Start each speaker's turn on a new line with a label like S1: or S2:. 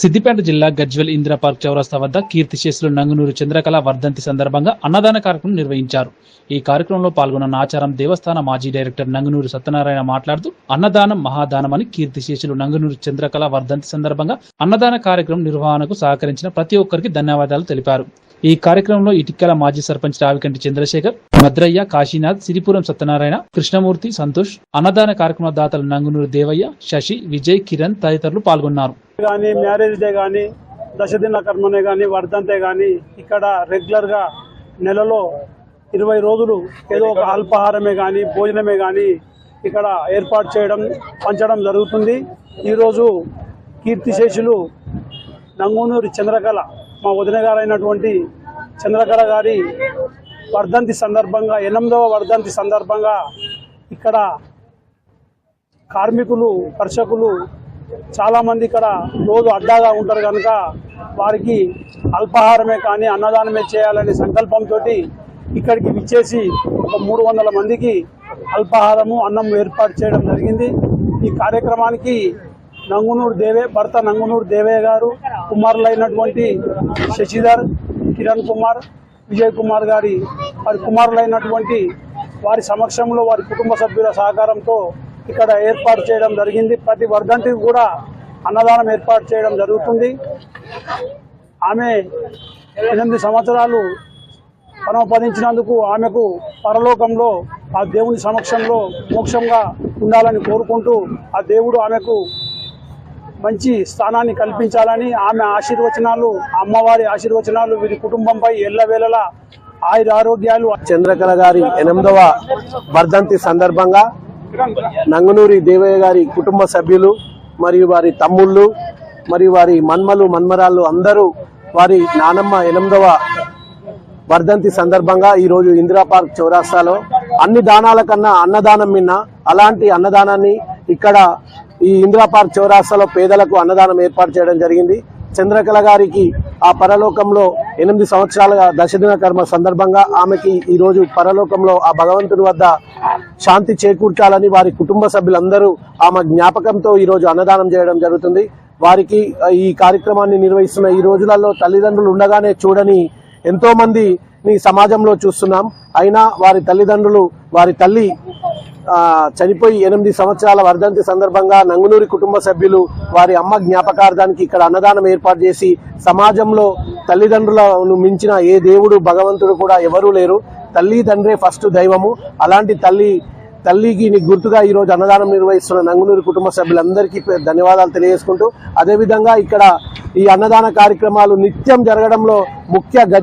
S1: సిద్దిపేట జిల్లా గజ్వెల్ ఇందిరా పార్క్ చౌరస్తా వద్ద కీర్తిశేషులు నంగునూరు చంద్రకళ వర్ధంతి సందర్భంగా అన్నదాన కార్యక్రమం నిర్వహించారు. ఈ కార్యక్రమంలో పాల్గొన్న నాచారం దేవస్థాన మాజీ డైరెక్టర్ నంగునూరు సత్యనారాయణ మాట్లాడుతూ అన్నదానం మహాదానమని కీర్తిశేషులు నంగునూరు చంద్రకళ వర్ధంతి సందర్భంగా అన్నదాన కార్యక్రమం నిర్వహణకు సహకరించిన ప్రతి ఒక్కరికి ధన్యవాదాలు తెలిపారు. ఈ కార్యక్రమంలో ఇటిక్కల మాజీ సర్పంచ్ రావికంటి చంద్రశేఖర్ భద్రయ్య కాశీనాథ్ సిరిపురం సత్యనారాయణ కృష్ణమూర్తి సంతోష్ అన్నదాన కార్యక్రమ దాతలు నంగునూరు దేవయ్య శశి విజయ్ కిరణ్ తదితరులు పాల్గొన్నారు.
S2: కానీ మ్యారేజ్ డే కానీ దశదిన కర్మనే కానీ వర్ధంతే కానీ ఇక్కడ రెగ్యులర్గా నెలలో ఇరవై రోజులు ఏదో ఒక అల్పాహారమే కానీ భోజనమే కానీ ఇక్కడ ఏర్పాటు చేయడం పంచడం జరుగుతుంది. ఈరోజు కీర్తిశేషులు నంగూనూరి చంద్రకళ మా వదిన గారైనటువంటి చంద్రకళ గారి వర్ధంతి సందర్భంగా ఎనిమిదవ వర్ధంతి సందర్భంగా ఇక్కడ కార్మికులు కర్షకులు చాలామంది ఇక్కడ రోజు అడ్డాగా ఉంటారు కనుక వారికి అల్పాహారమే కానీ అన్నదానమే చేయాలనే సంకల్పంతో ఇక్కడికి విచ్చేసి ఒక మూడు వందల మందికి అల్పాహారము అన్నం ఏర్పాటు చేయడం జరిగింది. ఈ కార్యక్రమానికి నంగునూరు దేవే భర్త నంగునూరు దేవే గారు కుమారులైనటువంటి శశిధర్ కిరణ్ కుమార్ విజయ్ కుమార్ గారి వారి కుమారులైనటువంటి వారి సమక్షంలో వారి కుటుంబ సభ్యుల సహకారంతో ఇక్కడ ఏర్పాటు చేయడం జరిగింది. ప్రతి వర్గంటికి కూడా అన్నదానం ఏర్పాటు చేయడం జరుగుతుంది. ఆమె ఎనిమిది సంవత్సరాలు పరమపదించినందుకు ఆమెకు పరలోకంలో ఆ దేవుని సమక్షంలో మోక్షంగా ఉండాలని కోరుకుంటూ ఆ దేవుడు ఆమెకు మంచి స్థానాన్ని కల్పించాలని ఆమె ఆశీర్వచనాలు అమ్మవారి ఆశీర్వచనాలు వీరి కుటుంబంపై ఎల్లవేళలా ఆయుర ఆరోగ్యాలు.
S3: చంద్రకళ గారి ఎనిమిదవ వర్ధంతి సందర్భంగా నంగునూరి దేవయ్య గారి కుటుంబ సభ్యులు మరియు వారి తమ్ముళ్ళు మరియు వారి మన్మలు మన్మరాళ్ళు అందరూ వారి నానమ్మ ఎనిమిదవ వర్ధంతి సందర్భంగా ఈరోజు ఇందిరా పార్క్ చౌరాస్తాలో అన్ని దానాల కన్నా అన్నదానం మిన్న అలాంటి అన్నదానాన్ని ఇక్కడ ఈ ఇందిరా పార్క్ చౌరాస్తాలో పేదలకు అన్నదానం ఏర్పాటు చేయడం జరిగింది. చంద్రకళ గారికి ఆ పరలోకంలో ఎనిమిది సంవత్సరాలుగా దశదిన కర్మ సందర్భంగా ఆమెకి ఈరోజు పరలోకంలో ఆ భగవంతుడి వద్ద శాంతి చేకూర్చాలని వారి కుటుంబ సభ్యులందరూ ఆమె జ్ఞాపకంతో ఈరోజు అన్నదానం చేయడం జరుగుతుంది. వారికి ఈ కార్యక్రమాన్ని నిర్వహిస్తున్న ఈ రోజులలో తల్లిదండ్రులు ఉండగానే చూడని ఎంతో మంది సమాజంలో చూస్తున్నాం. అయినా వారి తల్లిదండ్రులు వారి తల్లి చనిపోయి ఎనిమిది సంవత్సరాల వర్ధంతి సందర్భంగా నంగునూరి కుటుంబ సభ్యులు వారి అమ్మ జ్ఞాపకార్థానికి ఇక్కడ అన్నదానం ఏర్పాటు చేసి సమాజంలో తల్లిదండ్రులను మించిన ఏ దేవుడు భగవంతుడు కూడా ఎవరూ లేరు. తల్లి తండ్రే ఫస్ట్ దైవము. అలాంటి తల్లి తల్లికి ని గుర్తుగా ఈరోజు అన్నదానం నిర్వహిస్తున్న నంగునూరి కుటుంబ సభ్యులందరికీ ధన్యవాదాలు తెలియజేసుకుంటూ అదేవిధంగా ఇక్కడ ఈ అన్నదాన కార్యక్రమాలు నిత్యం జరగడంలో ముఖ్య